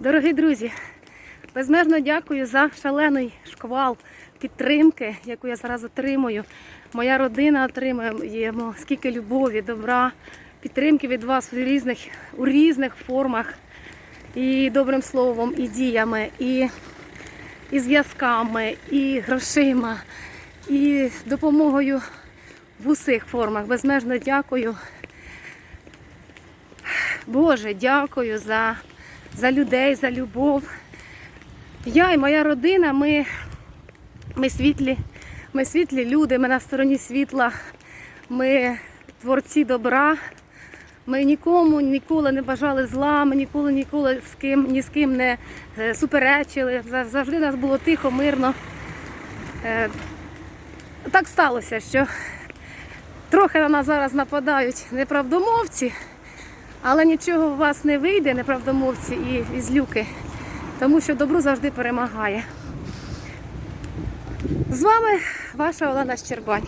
Дорогі друзі, безмежно дякую за шалений шквал підтримки, яку я зараз отримую. Моя родина отримує скільки любові, добра, підтримки від вас у різних, у різних формах, і добрим словом, і діями, і, і зв'язками, і грошима, і допомогою в усіх формах. Безмежно дякую. Боже, дякую за, за людей, за любов. Я і моя родина, ми, ми світлі, ми світлі люди, ми на стороні світла, ми творці добра. Ми нікому ніколи не бажали зла, ми ніколи ніколи з ким, ні з ким не е, суперечили. Завжди нас було тихо, мирно. Е, Так сталося, що трохи на нас зараз нападають неправдомовці. Але нічого у вас не вийде, неправдомовці і, і злюки, тому що добро завжди перемагає. З вами ваша Олена Щербань.